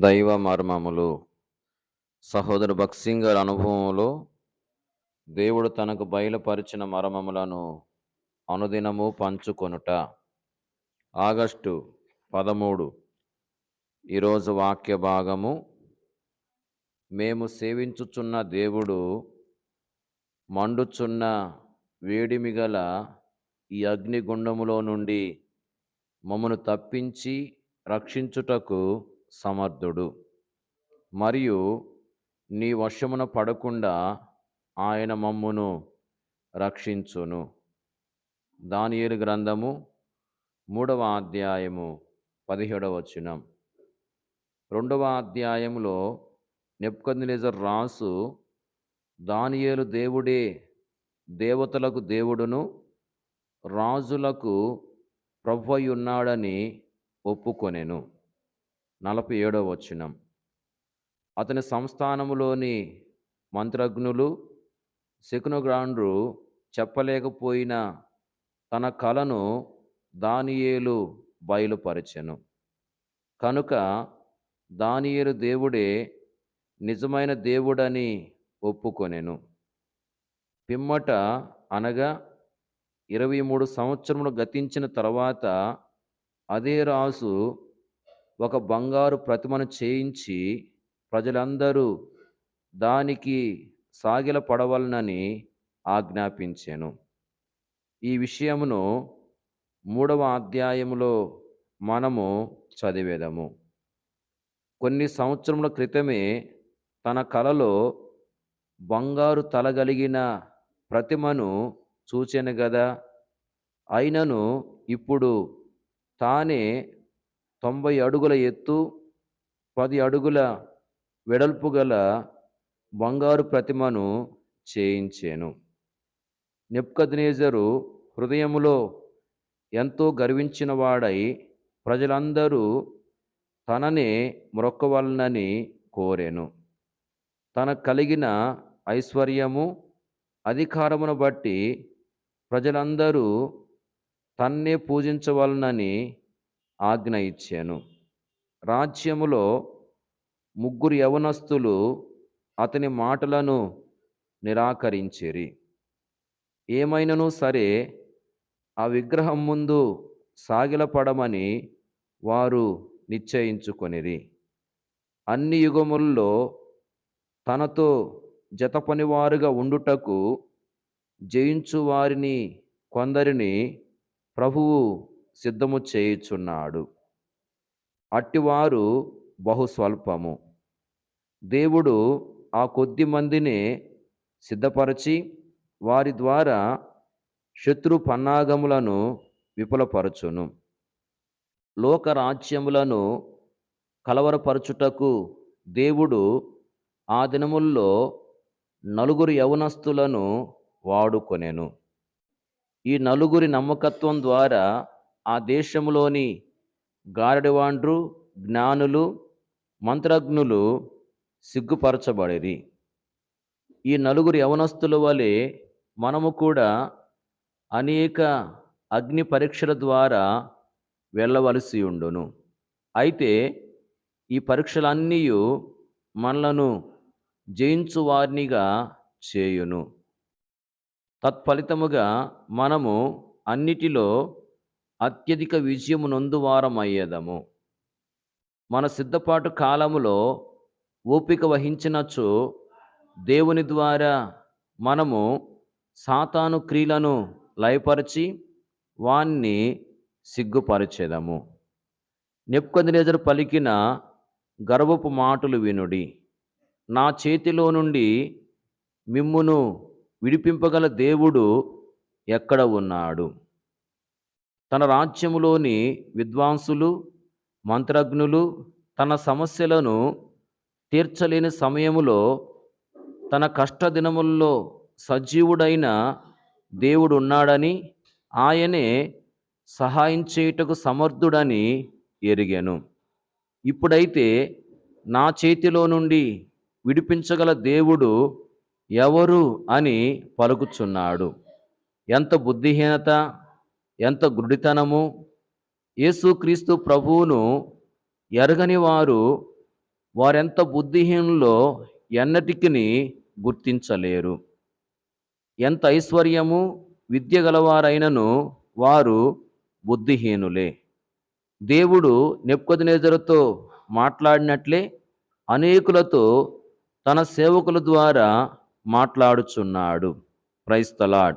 దైవ మర్మములు. సహోదరు భక్సింగ్ గారి అనుభవంలో దేవుడు తనకు బయలుపరిచిన మర్మములను అనుదినము పంచుకొనుట. ఆగస్టు పదమూడు ఈరోజు వాక్య భాగము. మేము సేవించుచున్న దేవుడు మండుచున్న వేడిమి గల ఈ అగ్నిగుండములో నుండి మమ్మను తప్పించి రక్షించుటకు సమర్థుడు. మరియు నీ వశమున పడకుండా ఆయన మమ్మును రక్షించును. దానియేలు గ్రంథము మూడవ అధ్యాయము పదిహేడవ వచనం. రెండవ అధ్యాయంలో నెప్కందినేజర్ రాసు దానియేలు దేవుడే దేవతలకు దేవుడును రాజులకు ప్రభు ఉన్నాడని ఒప్పుకొనెను. నలభై ఏడవ వచనం. అతని సంస్థానములోని మంత్రజ్ఞులు శకునుగ్రాండ్రు చెప్పలేకపోయిన తన కలను దానియేలు బయలుపరచెను. కనుక దానియేలు దేవుడే నిజమైన దేవుడని ఒప్పుకొనెను. పిమ్మట అనగా ఇరవై మూడు సంవత్సరములు గతించిన తర్వాత అదే రాజు ఒక బంగారు ప్రతిమను చేయించి ప్రజలందరూ దానికి సాగిల పడవలనని ఆజ్ఞాపించాను. ఈ విషయమును మూడవ అధ్యాయములో మనము చదివేదము. కొన్ని సంవత్సరముల క్రితమే తన కలలో బంగారు తలగలిగిన ప్రతిమను చూచాను కదా అయినను ఇప్పుడు తానే తొంభై అడుగుల ఎత్తు పది అడుగుల వెడల్పు గల బంగారు ప్రతిమను చేయించాను. నెప్కద్నేజరు హృదయములో ఎంతో గర్వించినవాడై ప్రజలందరూ తననే మ్రొక్కవలనని కోరాను. తన కలిగిన ఐశ్వర్యము అధికారమును బట్టి ప్రజలందరూ తన్నే పూజించవలనని ఆజ్ఞ ఇచ్చాను. రాజ్యములో ముగ్గురు యవనస్తులు అతని మాటలను నిరాకరించిరి. ఏమైనను సరే ఆ విగ్రహం ముందు సాగిలపడమని వారు నిశ్చయించుకొనిరి. అన్ని యుగముల్లో తనతో జతపనివారుగా ఉండుటకు జయించు వారిని కొందరిని ప్రభువు సిద్ధము చేయుచున్నాడు. అట్టివారు బహు స్వల్పము. దేవుడు ఆ కొద్ది మందిని సిద్ధపరచి వారి ద్వారా శత్రు పన్నాగములను విపులపరచును లోకరాజ్యములను కలవరపరచుటకు దేవుడు ఆ దినముల్లో నలుగురు యవనస్తులను వాడుకొనెను. ఈ నలుగురి నమ్మకత్వం ద్వారా ఆ దేశంలోని గారడివాండ్రు జ్ఞానులు మంత్రజ్ఞులు సిగ్గుపరచబడేది ఈ నలుగురు యవనస్తుల వలె మనము కూడా అనేక అగ్ని పరీక్షల ద్వారా వెళ్ళవలసి ఉండును. అయితే ఈ పరీక్షలన్నీ మనలను జయించు వారినిగా చేయును. తత్ఫలితముగా మనము అన్నిటిలో అత్యధిక విజయము నొందువారమయ్యేదము మన సిద్ధపాటు కాలములో ఓపిక వహించినచో దేవుని ద్వారా మనము సాతాను క్రియలను లయపరిచి వాణ్ణి సిగ్గుపరిచేదము. నెప్పుకొందినేజరు పలికిన గర్వపు మాటలు వినుడి. నా చేతిలో నుండి మిమ్మును విడిపింపగల దేవుడు ఎక్కడ ఉన్నాడు? తన రాజ్యములోని విద్వాంసులు మంత్రజ్ఞులు తన సమస్యలను తీర్చలేని సమయములో తన కష్టదినముల్లో సజీవుడైన దేవుడు ఉన్నాడని ఆయనే సహాయం చేయుటకు సమర్థుడని ఎరిగాను. ఇప్పుడైతే నా చేతిలో నుండి విడిపించగల దేవుడు ఎవరు అని పలుకుచున్నాడు. ఎంత బుద్ధిహీనత ఎంత గుడితనము యేసుక్రీస్తు ప్రభువును ఎరగని వారు వారెంత బుద్ధిహీనులో ఎన్నటికిని గుర్తించలేరు. ఎంత ఐశ్వర్యము విద్య గలవారైనను వారు బుద్ధిహీనులే. దేవుడు నెప్పుకొదినేజరుతో మాట్లాడినట్లే అనేకులతో తన సేవకుల ద్వారా మాట్లాడుచున్నాడు. క్రైస్తలాడ్